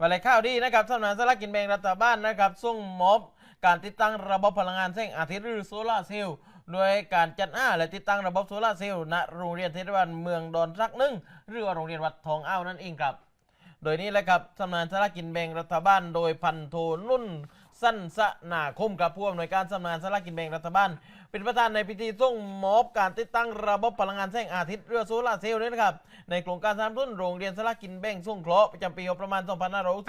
วันข้าวดีนะครับสำนักสลากกินแบ่งรัฐบาลนะครับส่งมอบการติดตั้งระบบพลังงานแสงอาทิตย์หรือโซลาร์เซลล์โดยการจัดอ้าและติดตั้งระบบโซลาร์เซลล์ณโรงเรียนเทศบาลเมืองดอนซักหนึ่งหรือว่าโรงเรียนวัดทองอ้าวนั่นเองครับ โดยนี้แหละครับสำนักสลากกินแบ่งรัฐบาล โดยพันโทนุ่น สั้นสนาคมกับผู้อำนวยการสำนักงานสลากกินแบ่งรัฐบาล เป็นประธานในพิธีส่งมอบการติดตั้งระบบพลังงานแสงอาทิตย์เรือโซลาร์เซลล์นี้นะครับ ในโครงการสนับสนุนโรงเรียนสลากกินแบ่งส่งเคราะห์ประจำปีงบประมาณ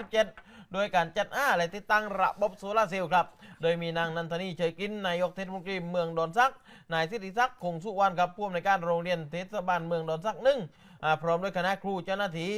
2567 โดยการจัดอ้าและติดตั้งระบบโซลาร์เซลล์ครับ โดยมีนางนันทนีเฉยกินนายกเทศมนตรีเมืองดอนซัก นายสิทธิศักดิ์คงสุวรรณครับผู้อำนวยการโรงเรียนเทศบาลเมืองดอนซักหนึ่งพร้อมด้วยคณะครูเจ้าหน้าที่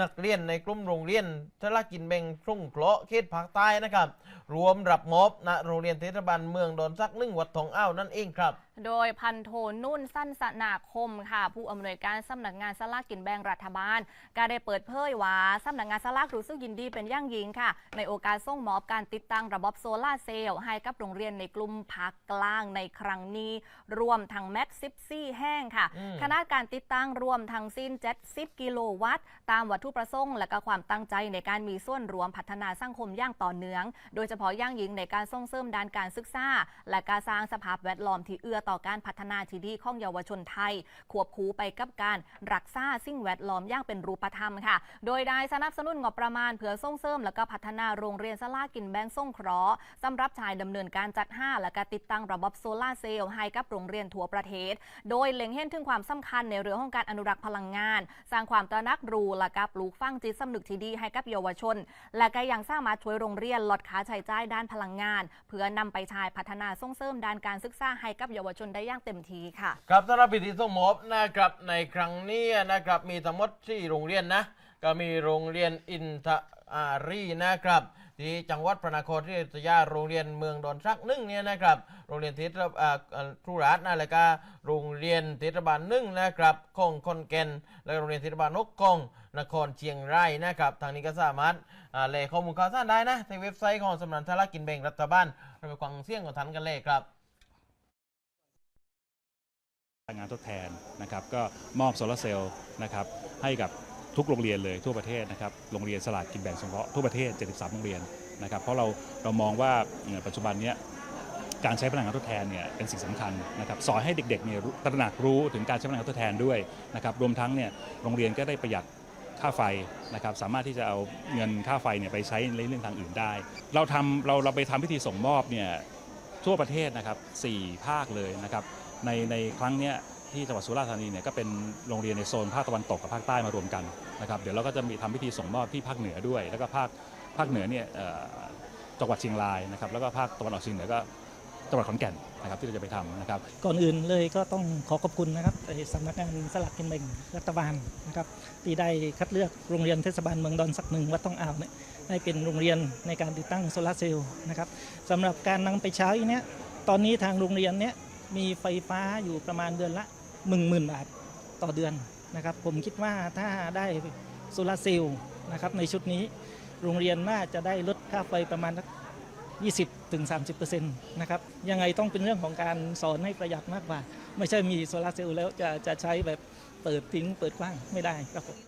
นักเรียนในกลุ่มโรงเรียนทละกินแบ่งสงเคราะห์เขตภาคใต้นะครับ รวมรับมอบณโรงเรียนเทศบาลเมืองดอนซักหนึ่งวัดทองอ้าวนั่นเองครับ โดยพันโทนุ่นสั้นสนาคมค่ะ ผู้อำนวยการสำนักงานสลากกินแบ่งรัฐบาล ก็ได้เปิดเผยว่าสำนักงานสลากรู้สึกยินดีเป็นอย่างยิ่งค่ะ ในโอกาสส่งมอบการติดตั้งระบบโซลาร์เซลล์ให้กับโรงเรียนในกลุ่มภาคกลางในครั้งนี้ รวมทั้งแม็กซิปซี่แห้งค่ะอืมคณะการติดตั้งรวมทั้งสิ้น70กิโลวัตต์ตามวัตถุประสงค์และก็ความตั้งใจในการมีส่วนรวมพัฒนาสังคมย่างต่อเนื่อง โดยเฉพาะย่างยิงในการส่งเสริมด้านการศึกษาและการสร้างสภาพแวดล้อมที่เอื้อต่อการพัฒนาที่ดีของเยาวชนไทย ควบคู่ไปกับการรักษาสิ่งแวดล้อมย่างเป็นรูปธรรมค่ะ โดยได้สนับสนุนงบประมาณเพื่อส่งเสริมและก็พัฒนาโรงเรียนสลากินแบงส่งเคราะห์สำหรับชายดำเนินการจัดห้าและก็ติดตั้งระบบโซลาเซลล์ให้กับโรงเรียนทั่วประเทศ โดยเล็งเห็นถึงความสำคัญในเรื่องของการอนุรักษ์พลังงาน สร้างความตระหนักรู้และก็ปลูกฝังจิตสำนึกที่ดีให้กับเยาวชน และก็ยังสามารถช่วยโรงเรียนลดค่าใช้จ่ายด้านพลังงาน เพื่อนำไปใช้พัฒนาส่งเสริมด้านการศึกษาให้กับเยาวชนได้อย่างเต็มที่ค่ะ ครับสำหรับพิธีส่งมอบนะครับในครั้งนี้นะครับมีทั้งหมดที่โรงเรียนนะ ก็มีโรงเรียนอินท อารีนะครับที่จังหวัดพระนครศรีอยุธยาโรงเรียนเมืองดอนซักหนึ่งเนี่ยนะครับ โรงเรียนเทศอ่าอ่าทรูรัตน์นะแล้วก็โรงเรียนเทศบาลหนึ่งนะครับของคอนแกนและโรงเรียนเทศบาลนกกงนครเชียงรายนะครับ ทางนี้ก็สามารถแหล่ข้อมูลข่าวสารได้นะในเว็บไซต์ของสำนักงานสลากินแบ่งรัฐบาลเราไปฟังเสียงของท่านกันเลยครับงงานทดแทนนะครับก็มอบโซลาร์เซลล์นะครับให้กับ ทุกโรงเรียนเลยทั่วประเทศนะครับโรงเรียนสลากกินแบ่งสงเคราะห์ทั่วประเทศ 73 โรงเรียนนะครับเพราะเราเรามองว่าปัจจุบันเนี้ยการใช้พลังงานทดแทนเนี่ยเป็นสิ่งสำคัญนะครับสอนให้เด็กๆเนี่ยตระหนักรู้ถึงการใช้พลังงานทดแทนด้วยนะครับรวมทั้งเนี่ยโรงเรียนก็ได้ประหยัดค่าไฟนะครับสามารถที่จะเอาเงินค่าไฟเนี่ยไปใช้ในเรื่องทางอื่นได้ เราทำเราเราไปทำพิธีส่งมอบเนี่ยทั่วประเทศนะครับสี่ภาคเลยนะครับในในครั้งเนี้ย ที่จังหวัดสุราษฎร์ธานีเนี่ยก็เป็นโรงเรียนในโซนภาคตะวันตกกับภาคใต้มารวมกันนะครับเดี๋ยวเราก็จะมีทำพิธีส่งมอบที่ภาคเหนือด้วย แล้วก็ภาคภาคเหนือเนี่ยจังหวัดเชียงรายนะครับแล้วก็ภาคตะวันออกเฉียงเหนือก็จังหวัดขอนแก่นนะครับที่เราจะไปทำนะครับก่อนอื่นเลยก็ต้องขอขอบคุณนะครับสำนักงานสลากกินแบ่งรัฐบาลนะครับที่ได้คัดเลือกโรงเรียนเทศบาลเมืองดอนสักหนึ่งวัดต้องอ่าวเนี่ยให้เป็นโรงเรียนในการติดตั้งโซลาร์เซลล์นะครับสำหรับการนำไปใช้เนี่ยตอนนี้ทางโรงเรียนเนี่ยมีไฟฟ้าอยู่ประมาณเดือนละ 1 0,000บาทต่อเดือนนะครับ ผมคิดว่าถ้าได้โซลาร์เซลล์นะครับในชุดนี้โรงเรียนน่าจะได้ลดค่าไฟประมาณ20ถึง30%นะครับยังไงต้องเป็นเรื่องของการสอนให้ประหยัดมากกว่า ไม่ใช่มีโซลาร์เซลล์แล้วจะจะใช้แบบเปิดทิ้งเปิดกว้างไม่ได้ครับผม